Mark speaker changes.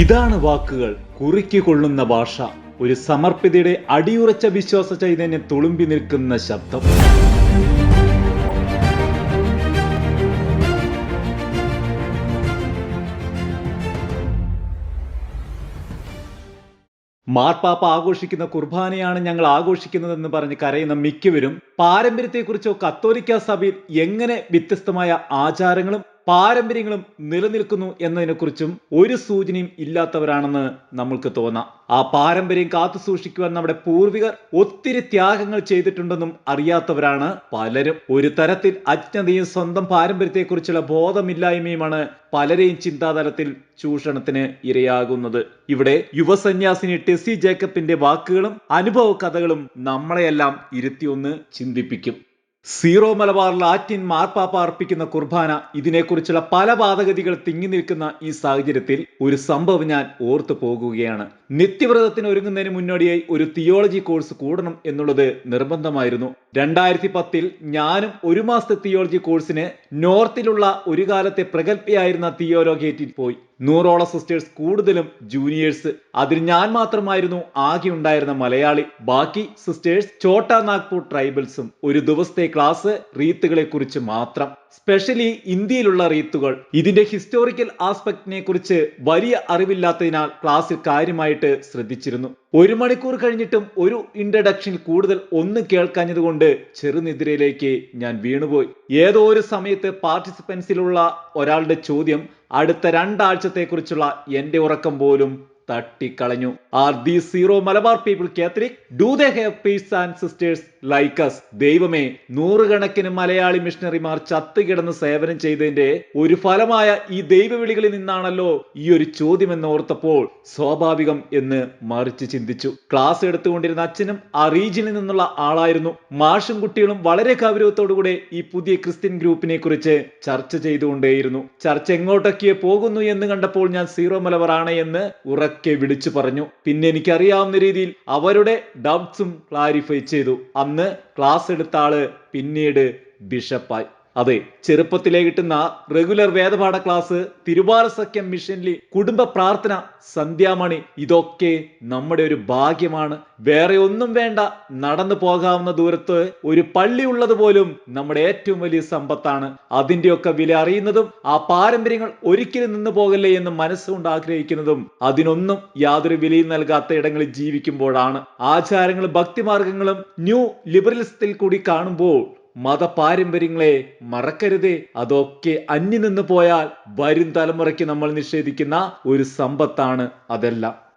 Speaker 1: ഇതാണ് വാക്കുകൾ കുറുക്കി കൊള്ളുന്ന ഭാഷ. ഒരു സമർപ്പിതയുടെ അടിയുറച്ച വിശ്വാസ ചൈതന്യം തുളുമ്പി നിൽക്കുന്ന ശബ്ദം. മാർപ്പാപ്പ ആഘോഷിക്കുന്ന കുർബാനയാണ് ഞങ്ങൾ ആഘോഷിക്കുന്നതെന്ന് പറഞ്ഞ് കരയുന്ന മിക്കവരും പാരമ്പര്യത്തെക്കുറിച്ചോ കത്തോലിക്ക സഭയിൽ എങ്ങനെ വ്യത്യസ്തമായ ആചാരങ്ങളും പാരമ്പര്യങ്ങളും നിലനിൽക്കുന്നു എന്നതിനെക്കുറിച്ചും ഒരു സൂചനയും ഇല്ലാത്തവരാണെന്ന് നമ്മൾക്ക് തോന്നാം. ആ പാരമ്പര്യം കാത്തു സൂക്ഷിക്കുവാൻ നമ്മുടെ പൂർവികർ ഒത്തിരി ത്യാഗങ്ങൾ ചെയ്തിട്ടുണ്ടെന്നും അറിയാത്തവരാണ് പലരും. ഒരു തരത്തിൽ അജ്ഞതയും സ്വന്തം പാരമ്പര്യത്തെക്കുറിച്ചുള്ള ബോധമില്ലായ്മയുമാണ് പലരെയും ചിന്താതലത്തിൽ ചൂഷണത്തിന് ഇരയാകുന്നത്. ഇവിടെ യുവസന്യാസിനി ടെസി ജേക്കബിന്റെ വാക്കുകളും അനുഭവ കഥകളും നമ്മളെയെല്ലാം ഇരുത്തിയൊന്ന് ചിന്തിപ്പിക്കും. സീറോ മലബാർ ലാറ്റിൻ മാർപ്പാപ്പ അർപ്പിക്കുന്ന കുർബാന ഇതിനെക്കുറിച്ചുള്ള പല വാദഗതികൾ തിങ്ങി നിൽക്കുന്ന ഈ സാഹചര്യത്തിൽ ഒരു സംഭവം ഞാൻ ഓർത്തു പോകുകയാണ് നിത്യവ്രതത്തിന് ഒരുങ്ങുന്നതിന് മുന്നോടിയായി ഒരു തിയോളജി കോഴ്സ് കൂടണം എന്നുള്ളത് നിർബന്ധമായിരുന്നു. രണ്ടായിരത്തി പത്തിൽ ഞാനും ഒരു മാസത്തെ തിയോളജി കോഴ്സിന് നോർത്തിലുള്ള ഒരു കാലത്തെ പ്രഗത്ഭയായിരുന്ന തിയോലോഗേറ്റിൽ പോയി. നൂറോളം സിസ്റ്റേഴ്സ് കൂടുതലും ജൂനിയേഴ്സ്. അതിൽ ഞാൻ മാത്രമായിരുന്നു ആകെ ഉണ്ടായിരുന്ന മലയാളി. ബാക്കി സിസ്റ്റേഴ്സ് ചോട്ടാ നാഗ്പൂർ ട്രൈബൽസും ഒരു ദിവസത്തെ ക്ലാസ് റീത്തുകളെ കുറിച്ച് മാത്രം. സ്പെഷ്യലി ഇന്ത്യയിലുള്ള റീത്തുകൾ. ഇതിന്റെ ഹിസ്റ്റോറിക്കൽ ആസ്പെക്ടിനെ കുറിച്ച് വലിയ അറിവില്ലാത്തതിനാൽ ക്ലാസ്സിൽ കാര്യമായിട്ട് ശ്രദ്ധിച്ചിരുന്നു. ഒരു മണിക്കൂർ കഴിഞ്ഞിട്ടും ഒരു ഇൻട്രഡക്ഷൻ കൂടുതൽ ഒന്ന് കേൾക്കാഞ്ഞതുകൊണ്ട് ചെറുനിദ്രയിലേക്ക് ഞാൻ വീണുപോയി. ഏതോ ഒരു സമയത്ത് പാർട്ടിസിപ്പൻസിലുള്ള ഒരാളുടെ ചോദ്യം അടുത്ത രണ്ടാഴ്ചത്തെക്കുറിച്ചുള്ള എന്റെ ഉറക്കം പോലും തട്ടിക്കളഞ്ഞു. Are the Syro Malabar people Catholic. Do they have peace and sisters like us ദൈവമേ നൂറുകണക്കിന് മലയാളി മിഷണറിമാർ ചത്തുകിടന്ന് സേവനം ചെയ്തതിന്റെ ഒരു ഫലമായ ഈ ദൈവവിളികളിൽ നിന്നാണല്ലോ ഈ ഒരു ചോദ്യം എന്ന് ഓർത്തപ്പോൾ സ്വാഭാവികം എന്ന് മറിച്ച് ചിന്തിച്ചു. ക്ലാസ് എടുത്തുകൊണ്ടിരുന്ന അച്ഛനും ആ റീജിയനിൽ നിന്നുള്ള ആളായിരുന്നു. മാഷും കുട്ടികളും വളരെ ഗൗരവത്തോടുകൂടെ ഈ പുതിയ ക്രിസ്ത്യൻ ഗ്രൂപ്പിനെ കുറിച്ച് ചർച്ച ചെയ്തുകൊണ്ടേയിരുന്നു. ചർച്ച എങ്ങോട്ടൊക്കെ പോകുന്നു എന്ന് കണ്ടപ്പോൾ ഞാൻ സീറോ മലബാർ ആണ് എന്ന് ഉറക്കെ വിളിച്ചു പറഞ്ഞു. പിന്നെ എനിക്കറിയാവുന്ന രീതിയിൽ അവരുടെ ഡൗട്ട്സും ക്ലാരിഫൈ ചെയ്തു. അന്ന് ക്ലാസ് എടുത്ത ആൾ പിന്നീട് ബിഷപ്പായി. അതെ ചെറുപ്പത്തിലേ കിട്ടുന്ന റെഗുലർ വേദപാഠ ക്ലാസ് തിരുവാല സഖ്യം മിഷനിലെ കുടുംബ പ്രാർത്ഥന സന്ധ്യാമണി ഇതൊക്കെ നമ്മുടെ ഒരു ഭാഗ്യമാണ്. വേറെ ഒന്നും വേണ്ട നടന്നു പോകാവുന്ന ദൂരത്ത് ഒരു പള്ളി ഉള്ളത് പോലും നമ്മുടെ ഏറ്റവും വലിയ സമ്പത്താണ്. അതിന്റെയൊക്കെ വില അറിയുന്നതും ആ പാരമ്പര്യങ്ങൾ ഒരിക്കലും നിന്നു പോകല്ലേ എന്ന് മനസ്സുകൊണ്ട് ആഗ്രഹിക്കുന്നതും അതിനൊന്നും യാതൊരു വിലയും നൽകാത്ത ഇടങ്ങളിൽ ജീവിക്കുമ്പോഴാണ്. ആചാരങ്ങളും ഭക്തിമാർഗങ്ങളും ന്യൂ ലിബറലിസത്തിൽ കൂടി കാണുമ്പോൾ മതപാരമ്പര്യങ്ങളെ മറക്കരുതേ. അതൊക്കെ അന്യം നിന്ന് പോയാൽ വരും തലമുറയ്ക്ക് നമ്മൾ നിഷേധിക്കുന്ന ഒരു സമ്പത്താണ്. അതെല്ലാം.